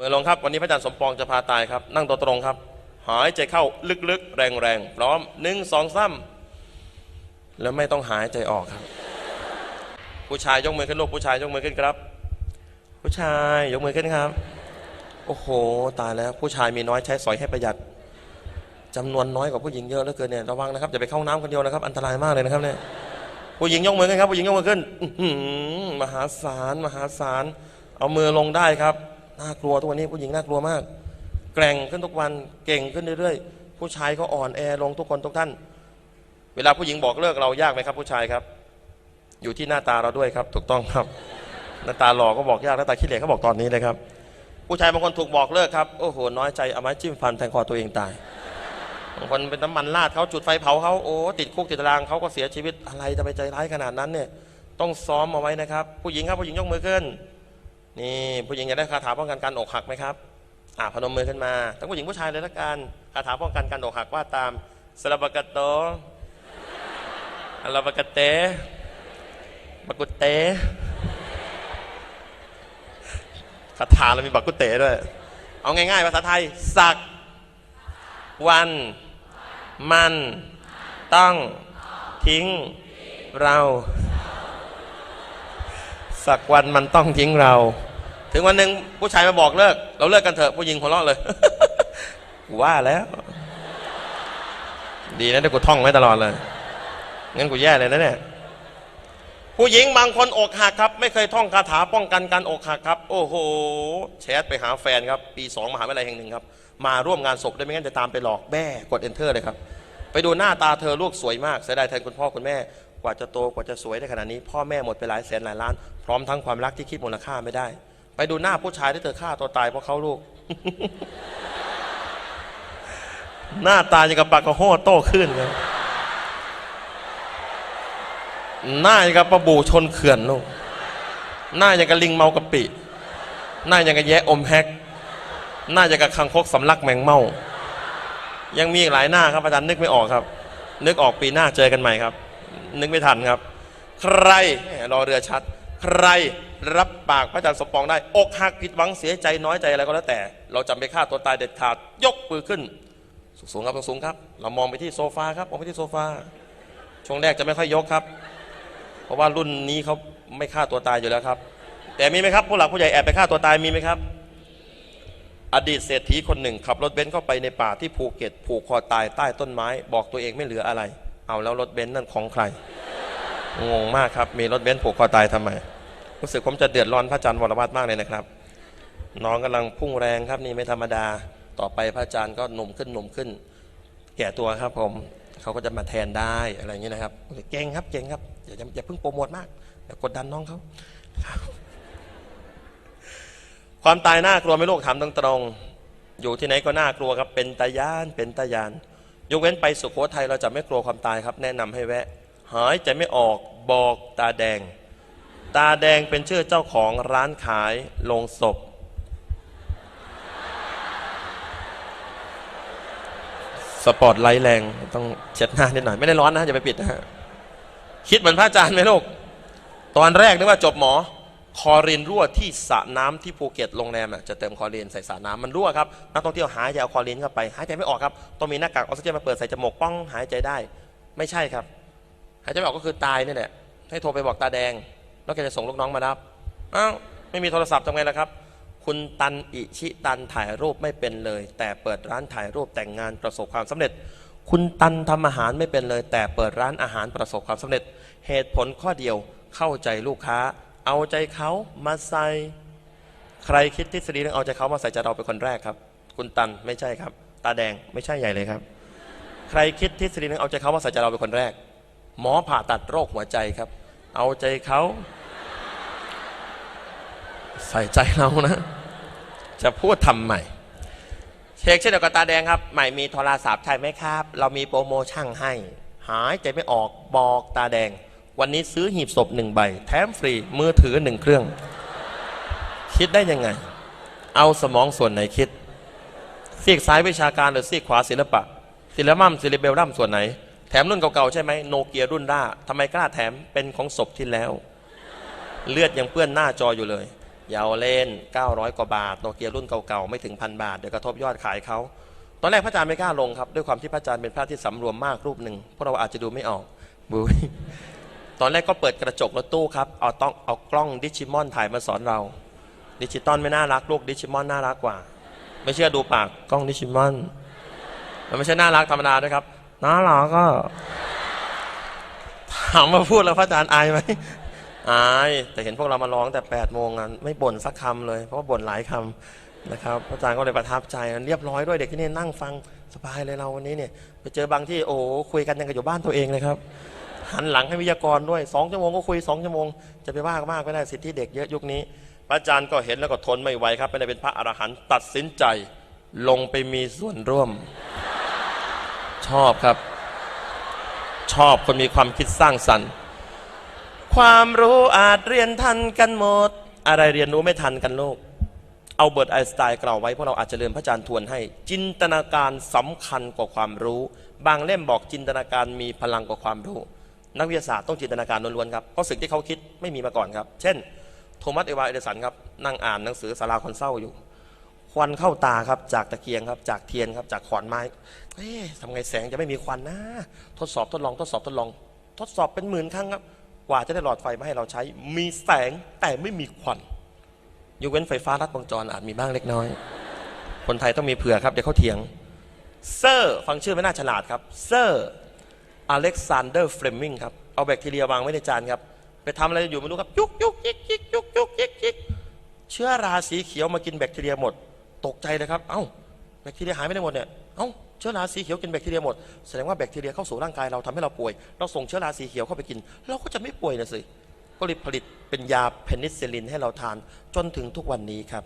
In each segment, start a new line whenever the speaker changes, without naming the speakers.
มือลงครับ วันนี้พระอาจารย์สมปองจะพาตายครับ นั่งตัวตรงครับ หายใจเข้าลึกๆ แรงๆ พร้อมหนึ่งสองสามแล้วไม่ต้องหายใจออกครับ ผู้ชายยกมือขึ้นลูกผู้ชายยกมือขึ้นครับ ผู้ชายยกมือขึ้นครับ โอ้โห ตายแล้วผู้ชายมีน้อยใช้สอยให้ประหยัดจำนวนน้อยกว่าผู้หญิงเยอะเหลือเกินเนี่ยระวังนะครับอย่าไปเข้าห้องน้ำคนเดียวนะครับ อันตรายมากเลยนะครับเนี่ยผู้หญิงยกมือขึ้นครับ ผู้หญิงยกมือขึ้นมหาศาลมหาศาลเอามือลงได้ครับ น่ากลัวทุกวันนี้ผู้หญิงน่ากลัวมาก แกร่งขึ้นทุกวันเก่งขึ้นเรื่อยๆ ผู้ชายก็อ่อนแอลงทุกคนทุกท่าน เวลาผู้หญิงบอกเลิกเรายากไหมครับ ผู้ชายครับ อยู่ที่หน้าตาเราด้วยครับ ถูกต้องครับ หน้าตาหล่อก็บอกยากหน้าตาขี้เหร่ก็บอกตอนนี้เลยครับผู้ชายบางคนถูกบอกเลิกครับ โอ้โห น้อยใจเอาไม้จิ้มฟันแทงคอตัวเองตายบางคนเป็นน้ำมันราดเขาจุดไฟเผาเขาโอ้ติดคุกติดตารางเขาก็เสียชีวิตอะไรจะไปใจร้ายขนาดนั้นเนี่ยต้องซ้อมเอาไว้นะครับ ผู้หญิงครับผู้หญิงยกมือขึ้น นี่ผู้หญิงอยากได้คาถาป้องกันการอกหักไหมครับอ่าพนมมือขึ้นมาทั้งผู้หญิงผู้ชายเลยละกันคาถาป้องกันการอกหักว่าตามสลับกะโตอลาบกเตบกุเตคาถาเรามีบักกุเตด้วย เอาง่ายๆภาษาไทย สัก วัน มัน ต้อง ทิ้ง เรา สักวันมันต้องทิ้งเรา ถึงวันหนึ่งผู้ชายมาบอกเลิก เราเลิกกันเถอะผู้หญิงหัวเราะเลยกูว่าแล้ว ดีนะเดี๋ยวกูท่องไว้ตลอดเลยงั้นกูแย่เลยนะเนี่ยผู้หญิงบางคนอกหักครับ ไม่เคยท่องคาถาป้องกันการอกหักครับ โอ้โหแชทไปหาแฟนครับ ปีสองมหาวิทยาลัยแห่งหนึ่งครับ มาร่วมงานศพด้วยไม่งั้นจะตามไปหลอกแม่กด enter เลยครับ ไปดูหน้าตาเธอลูกสวยมากเสียดายแทนคุณพ่อคุณแม่กว่าจะโตกว่าจะสวยได้ขนาดนี้ พ่อแม่หมดไปหลายแสนหลายล้าน พร้อมทั้งความรักที่คิดมูลค่าไม่ได้ ไปดูหน้าผู้ชายที่เธอฆ่าตัวตายเพราะเขาลูก หน้าตาอย่างกับปากระโห้โต้ขึ้นครับหน้าอย่างกับปลาบูชนเขื่อนลูกหน้าอย่างกับลิงเมากะปิ หน้าอย่างกับแยะอมแฮก หน้าอย่างกับคังคกสำลักแมงเมา ยังมีอีกหลายหน้าครับอาจารย์นึกไม่ออกครับ นึกออกปีหน้าเจอกันใหม่ครับ นึกไม่ทันครับ ใครรอเรือชัด ใคร รับปากพระอาจารย์สมปองได้ อกหักผิดหวังเสียใจน้อยใจอะไรก็แล้วแต่ เราจำไปฆ่าตัวตายเด็ดขาดยกมือขึ้น สูงๆครับสูงครับ เรามองไปที่โซฟาครับมองไปที่โซฟาช่วงแรกจะไม่ค่อยยกครับ เพราะว่ารุ่นนี้เขาไม่ฆ่าตัวตายอยู่แล้วครับ แต่มีไหมครับผู้หลักผู้ใหญ่แอบไปฆ่าตัวตายมีไหมครับ อดีตเศรษฐีคนหนึ่ง ขับรถเบนซ์เข้าไปในป่าที่ภูเก็ตผูกคอตายใต้ต้นไม้ บอกตัวเองไม่เหลืออะไร เอาแล้วรถเบนซ์นั่นของใครงงมากครับ มีรถเบนซ์ผูกคอตายทำไม รู้สึกผมจะเดือดร้อนพระอาจารย์วรวัตมากเลยนะครับ น้องกำลังพุ่งแรงครับนี่ไม่ธรรมดา ต่อไปพระอาจารย์ก็หนุ่มขึ้นหนุ่มขึ้น แก่ตัวครับผมเขาก็จะมาแทนได้อะไรอย่างนี้นะครับเก่งครับเก่งครับอย่าอย่าเพิ่งโปรโมทมากอย่ากดดันน้องเขาความตายน่ากลัวไม่ลูกถามตรงๆอยู่ที่ไหนก็น่ากลัวครับเป็นตายานเป็นตายานยกเว้นไปสุโขทัยเราจะไม่กลัวความตายครับ แนะนำให้แวะ หายใจไม่ออกบอกตาแดง ตาแดงเป็นชื่อเจ้าของร้านขายโลงศพ สปอตไลท์แรงต้องเช็ดหน้านิดหน่อย ไม่ได้ร้อนนะอย่าไปปิดนะฮะคิดเหมือนพระอาจารย์ไหมลูก ตอนแรกนึกว่าจบหมอ คอรีนรั่วที่สระน้ำที่ภูเก็ตโรงแรมจะเติมคอรีนใส่สระน้ำมันรั่วครับนักท่องเที่ยวหายใจเอาคอรีนเข้าไปหายใจไม่ออกครับต้องมีหน้ากากออกซิเจนมาเปิดใส่จมูกป้องหายใจได้ ไม่ใช่ครับ หายใจไม่ออกก็คือตายนี่แหละให้โทรไปบอกตาแดง แล้วแกจะส่งลูกน้องมารับอ้าวไม่มีโทรศัพท์ทำไงล่ะครับ คุณตันอิชิตันถ่ายรูปไม่เป็นเลย แต่เปิดร้านถ่ายรูปแต่งงานประสบความสำเร็จ คุณตันทำอาหารไม่เป็นเลย แต่เปิดร้านอาหารประสบความสำเร็จ เหตุผลข้อเดียวเข้าใจลูกค้า เอาใจเขามาใส่ ใครคิดทฤษฎีเรื่องเอาใจเขามาใส่ใจเราเป็นคนแรกครับ คุณตันไม่ใช่ครับ ตาแดงไม่ใช่ใหญ่เลยครับ ใครคิดทฤษฎีเรื่องเอาใจเขามาใส่ใจเราเป็นคนแรก หมอผ่าตัดโรคหัวใจครับ เอาใจเขา ใส่ใจเรานะ จะพูดทำใหม่ เช็คเช่นเดียวกับตาแดงครับ ใหม่มีโทรศัพท์ใช่ไหมครับ เรามีโปรโมชั่นให้ หายใจไม่ออกบอกตาแดง วันนี้ซื้อหีบศพหนึ่งใบ แถมฟรีมือถือหนึ่งเครื่อง คิดได้ยังไง เอาสมองส่วนไหนคิดซีกซ้ายวิชาการหรือซีกขวาศิลปะศิลมัมศิลิเบลลัมส่วนไหน แถมรุ่นเก่าๆใช่ไหมโนเกียรุ่นร่าทำไมกล้าแถมเป็นของศพที่แล้ว เลือดยังเปื้อนหน้าจออยู่เลย อยาวเล่น 900 กว่าบาทโนเกียรุ่นเก่าๆไม่ถึงพันบาทเดี๋ยวกระทบยอดขายเขาตอนแรกพระอาจารย์ไม่กล้าลงครับด้วยความที่พระอาจารย์เป็นพระที่สำรวมมากรูปหนึ่งพวกเราอาจจะดูไม่ออกบุยตอนแรกก็เปิดกระจกรถตู้ครับเอาต้องเอากล้องดิจิมอนถ่ายมาสอนเรา ดิจิตอลไม่น่ารักลูกดิจิมอนน่ารักกว่า ไม่เชื่อดูปากกล้องดิจิมอนมันไม่ใช่น่ารักธรรมดาด้วยครับน่ารักก็ถามมาพูดแล้วพระอาจารย์อายไหม อายแต่เห็นพวกเรามาร้องแต่8ปดโมงอะไม่บ่นสักคำเลย เพราะว่าบ่นหลายคำนะครับพระอาจารย์ก็เลยประทับใจเรียบร้อยด้วยเด็กที่นี่นั่งฟังสบายเลยเราวันนี้เนี่ยไปเจอบางที่โอ้คุยกันยังกับอยู่บ้านตัวเองเลยครับหันหลังให้วิทยากรด้วยสองชั่วโมงก็คุยสองชั่วโมงจะไปว่ามากไม่ได้สิทธิเด็กเยอะยุคนี้ พระอาจารย์ก็เห็นแล้วก็ทนไม่ไหวครับไม่ได้เป็นพระอรหันต์ตัดสินใจ ลงไปมีส่วนร่วม ชอบครับ ชอบคนมีความคิดสร้างสรรค์ ความรู้อาจเรียนทันกันหมด อะไรเรียนรู้ไม่ทันกันลูกเอาเบิร์ตไอน์สไตน์กล่าวไว้พวกเราอาจจะเรียนพระอาจารย์ทวนให้ จินตนาการสำคัญกว่าความรู้ บางเล่มบอกจินตนาการมีพลังกว่าความรู้ นักวิทยาศาสตร์ต้องจินตนาการล้วนๆครับเพราะสิ่งที่เขาคิดไม่มีมาก่อนครับ เช่น โทมัสเอวาเอเดสันครับนั่งอ่านหนังสือสาราคนเศร้าอยู่ควันเข้าตาครับจากตะเกียงครับจากเทียนครับจากขอนไม้เอ๊ะทำไงแสงจะไม่มีควันนะ ทดสอบทดลองทดสอบทดลอง ทดสอบเป็นหมื่นครั้งครับ กว่าจะได้หลอดไฟมาให้เราใช้ มีแสงแต่ไม่มีควันยกเว้นไฟฟ้ารัดวงจรอาจมีบ้างเล็กน้อย คนไทยต้องมีเผื่อครับ เดี๋ยวเขาเถียงเซอร์ฟังชื่อไม่น่าฉลาดครับเซอร์อเล็กซานเดอร์เฟลมิงครับ เอาแบคทีเรียวางไว้ในจานครับ ไปทำอะไรอยู่ไม่รู้ครับ ยุกยุกยิกยิกยุกยุกยิกยิกเชื้อราสีเขียวมากินแบคทีเรียหมด ตกใจเลยครับ เอ้าแบคทีเรียหายไปไหนหมดเนี่ย เอ้า ชื้อราสีเขียวกินแบคทีเรียหมดแสดงว่าแบคทีเรียเข้าสู่ร่างกายเราทำให้เราป่วย เราส่งเชื้อราสีเขียวเข้าไปกิน เราก็จะไม่ป่วยนะสิก็เลยผลิตเป็นยาเพนิซิลลินให้เราทานจนถึงทุกวันนี้ครับ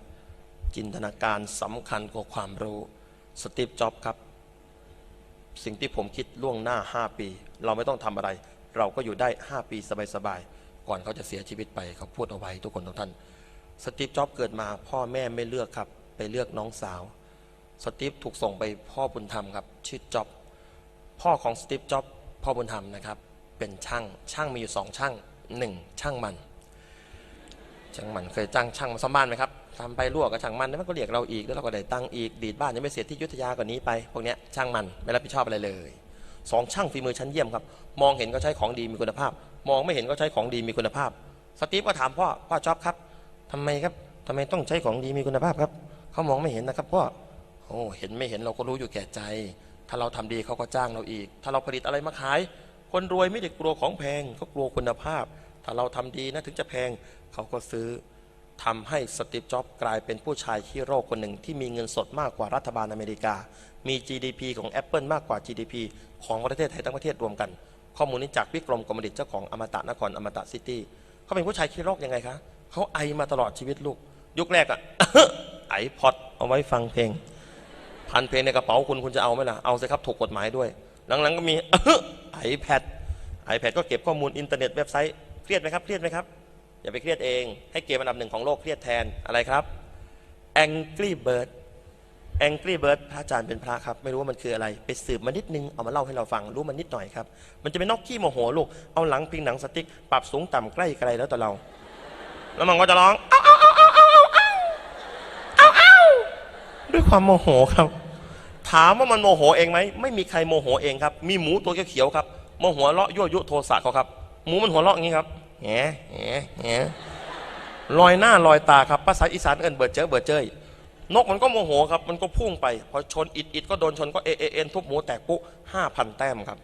จินตนาการสำคัญกว่าความรู้สตีฟจ็อบครับ สิ่งที่ผมคิดล่วงหน้า 5 ปี เราไม่ต้องทำอะไร เราก็อยู่ได้ 5 ปีสบายๆก่อนเขาจะเสียชีวิตไปเขาพูดเอาไว้ทุกคนทุกท่านสตีฟจ็อบเกิดมาพ่อแม่ไม่เลือกครับ ไปเลือกน้องสาว สตีฟถูกส่งไปพ่อบุญธรรมครับชื่อจ็อบพ่อของสตีฟจ็อบพ่อบุญธรรมนะครับ เป็นช่างช่างมีอยู่สองช่างหนึ่งช่างมันช่างมันเคยจ้างช่างมาซ่อมบ้านไหมครับทำไปรั่วกับช่างมันแล้วมันก็เรียกเราอีกแล้วเราก็ได้ตังอีกดีดบ้านยังไม่เสร็จที่ยุทธยาก่อนนี้ไปพวกเนี้ยช่างมันไม่รับผิดชอบอะไรเลยสองช่างฝีมือชั้นเยี่ยมครับ มองเห็นก็ใช้ของดีมีคุณภาพ มองไม่เห็นก็ใช้ของดีมีคุณภาพ สตีฟก็ถามพ่อพ่อจ๊อบครับทำไมครับทำไมต้องใช้ของดีมีคุณภาพครับเขามองไม่เห็นนะครับพ่อ โอ้เห็นไม่เห็นเราก็รู้อยู่แก่ใจ ถ้าเราทำดีเขาก็จ้างเราอีก ถ้าเราผลิตอะไรมาขาย คนรวยไม่ได้กลัวของแพงเขากลัวคุณภาพ ถ้าเราทำดีนะถึงจะแพงเขาก็ซื้อทำให้สตีฟจ็อบกลายเป็นผู้ชายที่โรคคนหนึ่งที่มีเงินสดมากกว่ารัฐบาลอเมริกา มี GDP ของ Apple มากกว่า GDP ของประเทศไทยทั้งประเทศรวมกัน ข้อมูลนี้จากวิกรมกรมดิตเจ้าของอมตะนครอมตะซิตี้เขาเป็นผู้ชายขี้โรคยังไงคะเขาไอมาตลอดชีวิตลูก ยุคแรกอะไอพอดเอาไว้ฟังเพลง พันเพลงในกระเป๋าคุณคุณจะเอาไหมล่ะ เอาสิครับถูกกฎหมายด้วยหลังๆก็มีไอแพดไอแพดก็เก็บข้อมูลอินเทอร์เน็ตเว็บไซต์เครียดไหมครับเครียดไหมครับ อย่าไปเครียดเอง ให้เกมอันดับหนึ่งของโลกเครียดแทนอะไรครับ Angry Bird Angry Bird พระอาจารย์เป็นพระครับ ไม่รู้ว่ามันคืออะไร ไปสืบมานิดนึง เอามาเล่าให้เราฟัง รู้มันนิดหน่อยครับ มันจะเป็นนกขี้โมโหลูก เอาหลังพิงหนังสติ๊ก ปรับสูงต่ำใกล้ไกลแล้วต่อเรา แล้วมันก็จะร้อง ความโมโหครับ ถามว่ามันโมโหเองไหมไม่มีใครโมโหเองครับ มีหมูตัวเขียวๆครับโมโหเลาะยั่วยุโทสะเขาครับ หมูมันหัวเราะอย่างนี้ครับแหงแหงแหงลอยหน้าลอยตาครับภาษาอีสานเอินเบิดเจอเบิดเจยนกมันก็โมโหครับ มันก็พุ่งไป พอชนอิดอิดก็โดนชนก็เอเอเอ็นทุบหมูแตกปุ๊ห้าพันแต้มครับ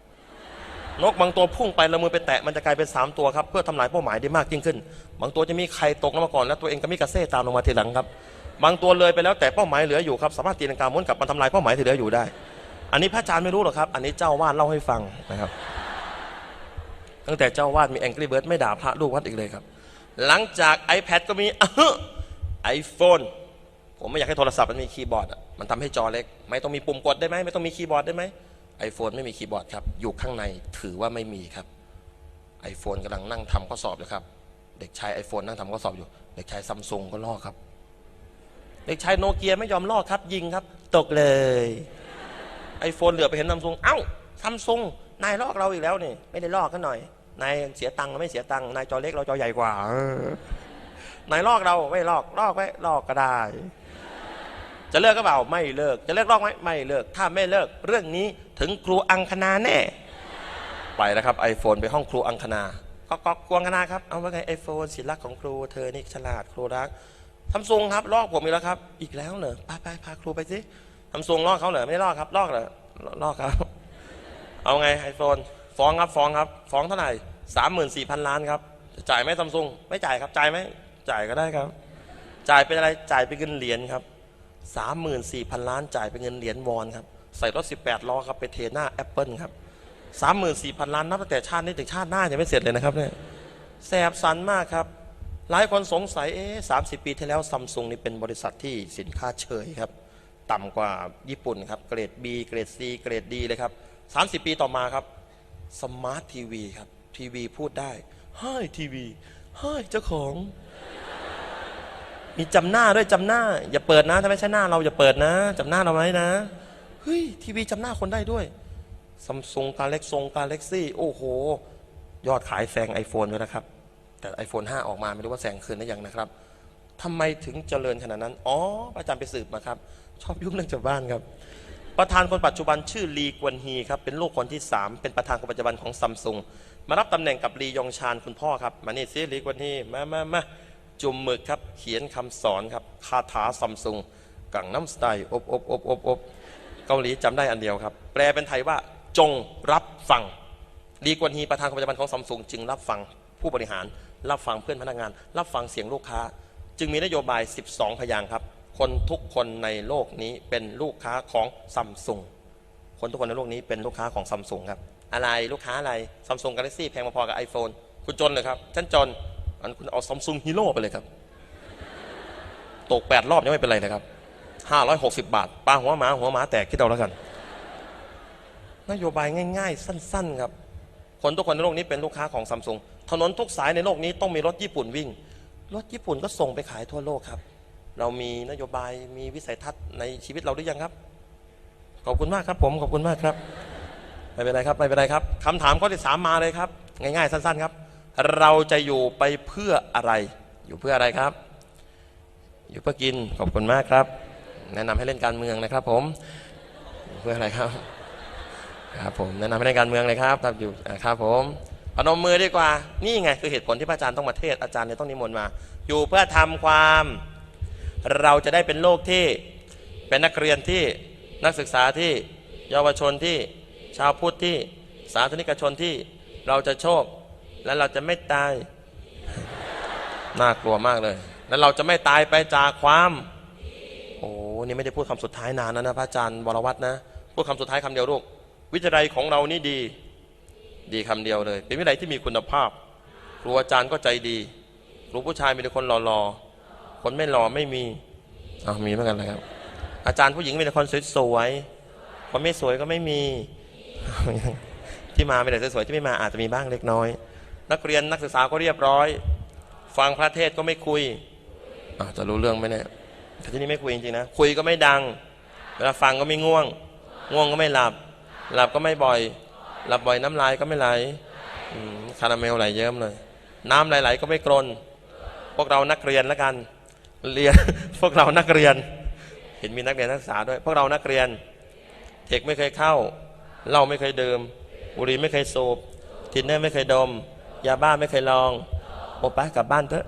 นกบางตัวพุ่งไปแล้วมือไปแตะมันจะกลายเป็นสามตัวครับ เพื่อทำลายเป้าหมายได้มากยิ่งขึ้น บางตัวจะมีไข่ตกลงมาก่อน แล้วตัวเองก็มีกระเซ่ตามลงมาทีหลังครับ บางตัวเลยไปแล้วแต่เป้าหมายเหลืออยู่ครับสามารถตีลังกาม้วนกลับมาทำลายเป้าหมายที่เหลืออยู่ได้ อันนี้พระอาจารย์ไม่รู้หรอกครับ อันนี้เจ้าวาดเล่าให้ฟังนะครับ ตั้งแต่เจ้าวาดมี Angry Bird ไม่ด่าพระลูกวัดอีกเลยครับ หลังจาก iPad ก็มีไอโฟนผมไม่อยากให้โทรศัพท์มันมีคีย์บอร์ดมันทำให้จอเล็ก ไม่ต้องมีปุ่มกดได้ไหมไม่ต้องมีคีย์บอร์ดได้ไหมไอโฟนไม่มีคีย์บอร์ดครับอยู่ข้างในถือว่าไม่มีครับไอโฟนกำลังนั่งทำข้อสอบเลยครับ เด็กชายไอโฟนนั่งทำข้อสอบอยู่ เด็กชายซัมซุงก็ลอกครับ เด็กชายโนเกียไม่ยอมลอกครับ ยิงครับ ตกเลยไอโฟนเหลือไปเห็นซัมซุงเอ้าซัมซุงนายลอกเราอีกแล้วนี่ไม่ได้ลอกกันหน่อยนายเสียตังค์เราไม่เสียตังค์นายจอเล็กเราจอใหญ่กว่าเออไหนลอกเราไม่ลอกลอกไว้ลอกก็ได้ จะเลิกก็เปล่าไม่เลิก จะเลิกลอกไหมไม่เลิก ถ้าไม่เลิก เรื่องนี้ถึงครูอังคณาแน่ไปนะครับไอโฟนไปห้องครูอังคณาก็ก็ครูอังคณาครับเอาว่าไงไอโฟนศิลลักของครูเธอนี่ฉลาดครูรัก ทำทรงครับลอกผมอีกแล้วครับ อีกแล้วเหรอไปไปพาครูไปสิทำทรงลอกเขาเหรอไม่ได้ลอกครับลอกเหรอลอกครับ เอาไงไอโฟนฟ้องครับฟ้องครับ ฟ้องเท่าไหร่สามหมื่นสี่พันล้านครับ จ่ายไหมซัมซุงไม่จ่ายครับจ่ายไหมจ่ายก็ได้ครับ จ่ายเป็นอะไรจ่ายเป็นเงินเหรียญครับสามหมื่นสี่พันล้านจ่ายเป็นเงินเหรียญวอนครับใส่รถสิบแปดล้อครับไปเทหน้าแอปเปิลครับสามหมื่นสี่พันล้านนับตั้งแต่ชาตินี้ถึงชาติหน้ายังไม่เสร็จเลยนะครับเนี่ยแสบสันมากครับ หลายคนสงสัยเอ๊ะสามสิบปีที่แล้วซัมซุงนี่เป็นบริษัทที่สินค้าเฉยครับ ต่ำกว่าญี่ปุ่นครับ เกรด B เกรด C เกรด D เลยครับ 30 ปีต่อมาครับสมาร์ททีวีครับ ทีวีพูดได้ฮ้ยทีวีฮ้ยเจ้าของ มีจำหน้าด้วยจำหน้า อย่าเปิดนะ ถ้าไม่ใช่หน้าเราอย่าเปิดนะจำหน้าเราไว้นะเฮ้ยทีวีจำหน้าคนได้ด้วยซัมซุงกาเล็กซงกาเล็กซี่โอ้โห ยอดขายแซง iPhone ด้วยนะครับ แต่ iPhone 5 ออกมาไม่รู้ว่าแซงคืนได้ยังนะครับทำไมถึงเจริญขนาดนั้น อ๋ออาจารย์ไปสืบมาครับ ชอบยุ่งเรื่องชาวบ้านครับ ประธานคนปัจจุบันชื่อลีกวนฮีครับ เป็นลูกคนที่ 3 เป็นประธานคนปัจจุบันของซัมซุง มารับตำแหน่งกับลียองชานคุณพ่อครับ มานี่ซิลีกวนฮี มามามาจุ่มหมึกครับ เขียนคำสอนครับ คาถาซัมซุง กังน้ำสไตล์อบอบอบอบอบเกาหลีจำได้อันเดียวครับ แปลเป็นไทยว่า จงรับฟัง ลีกวนฮีประธานคนปัจจุบันของซัมซุงจึงรับฟังผู้บริหาร รับฟังเพื่อนพนักงาน รับฟังเสียงลูกค้า จึงมีนโยบาย 12 พยางค์ครับ คนทุกคนในโลกนี้เป็นลูกค้าของซัมซุงคนทุกคนในโลกนี้เป็นลูกค้าของซัมซุงครับ อะไรลูกค้าอะไรซัมซุงกาแล็กซี่แพงพอๆกับ iPhone คุณจนเลยครับฉันจนอันคุณเอาซัมซุงฮีโร่ไปเลยครับ ตก8รอบยังไม่เป็นไรนะครับ560บาทปลาหัวหมาหัวหมาแตกคิดเอาแล้วกัน นโยบายง่าย ๆ สั้น ๆ ครับ คนทุกคนในโลกนี้เป็นลูกค้าของซัมซุง ถนนทุกสายในโลกนี้ต้องมีรถญี่ปุ่นวิ่ง รถญี่ปุ่นก็ส่งไปขายทั่วโลกครับ เรามีนโยบายมีวิสัยทัศน์ในชีวิตเราหรือยังครับ ขอบคุณมากครับผมขอบคุณมากครับไม่เป็นไรครับไม่เป็นไรครับคำถามข้อที่สามมาเลยครับ ง่ายๆ สั้น ๆครับ เราจะอยู่ไปเพื่ออะไร อยู่เพื่ออะไรครับ อยู่เพื่อกินขอบคุณมากครับ แนะนำให้เล่นการเมืองนะครับ ผมเพื่ออะไรครับครับผมแนะนำให้เล่นการเมืองเลยครับครับอยู่ครับผม พนมมือดีกว่า นี่ไงคือเหตุผลที่พระอาจารย์ต้องมาเทศอาจารย์เนี่ยต้องนิมนต์มา อยู่เพื่อทำความ เราจะได้เป็นโลกที่เป็นนักเรียนที่นักศึกษาที่เยาวชนที่ชาวพุทธที่สาธนิกชนที่เราจะโชค และเราจะไม่ตาย น่ากลัวมากเลย แล้วเราจะไม่ตายไปจากความ โอ้นี่ไม่ได้พูดคำสุดท้ายนานแล้วนะพระอาจารย์วรวัตรนะพูดคำสุดท้ายคำเดียวลูกวิทยาลัยของเรานี่ดี ดีคำเดียวเลย เป็นวิทยาลัยที่มีคุณภาพ ครูอาจารย์ก็ใจดีครูผู้ชายมีแต่คนหล่อๆคนไม่หล่อไม่มีอ้าวมีเหมือนกันเลยครับ อาจารย์ผู้หญิงมีแต่คนสวยๆคนไม่สวยก็ไม่มี ที่มาไม่แต่สวยๆที่ไม่มาอาจจะมีบ้างเล็กน้อย นักเรียนนักศึกษาก็เรียบร้อย ฟังพระเทศก็ไม่คุยอาวจะรู้เรื่องไหมเนี่ยแต่ที่นี่ไม่คุยจริงๆนะคุยก็ไม่ดัง เวลาฟังก็ไม่ง่วง ง่วงก็ไม่หลับ หลับก็ไม่บ่อย หลับบ่อยน้ำลายก็ไม่ไหลคาราเมลไหลเยิ้มเลย น้ำไหลๆก็ไม่กรนพวกเรานักเรียนแล้วกัน เรียนพวกเรานักเรียน เห็นมีนักเรียนนักศึกษาด้วย พวกเรานักเรียนเทคไม่เคยเข้าเหล้าไม่เคยดื่มบุหรี่ไม่เคยสูบทินเนอร์ไม่เคยดม ยาบ้าไม่เคยลองโอปะกลับบ้านเถอะ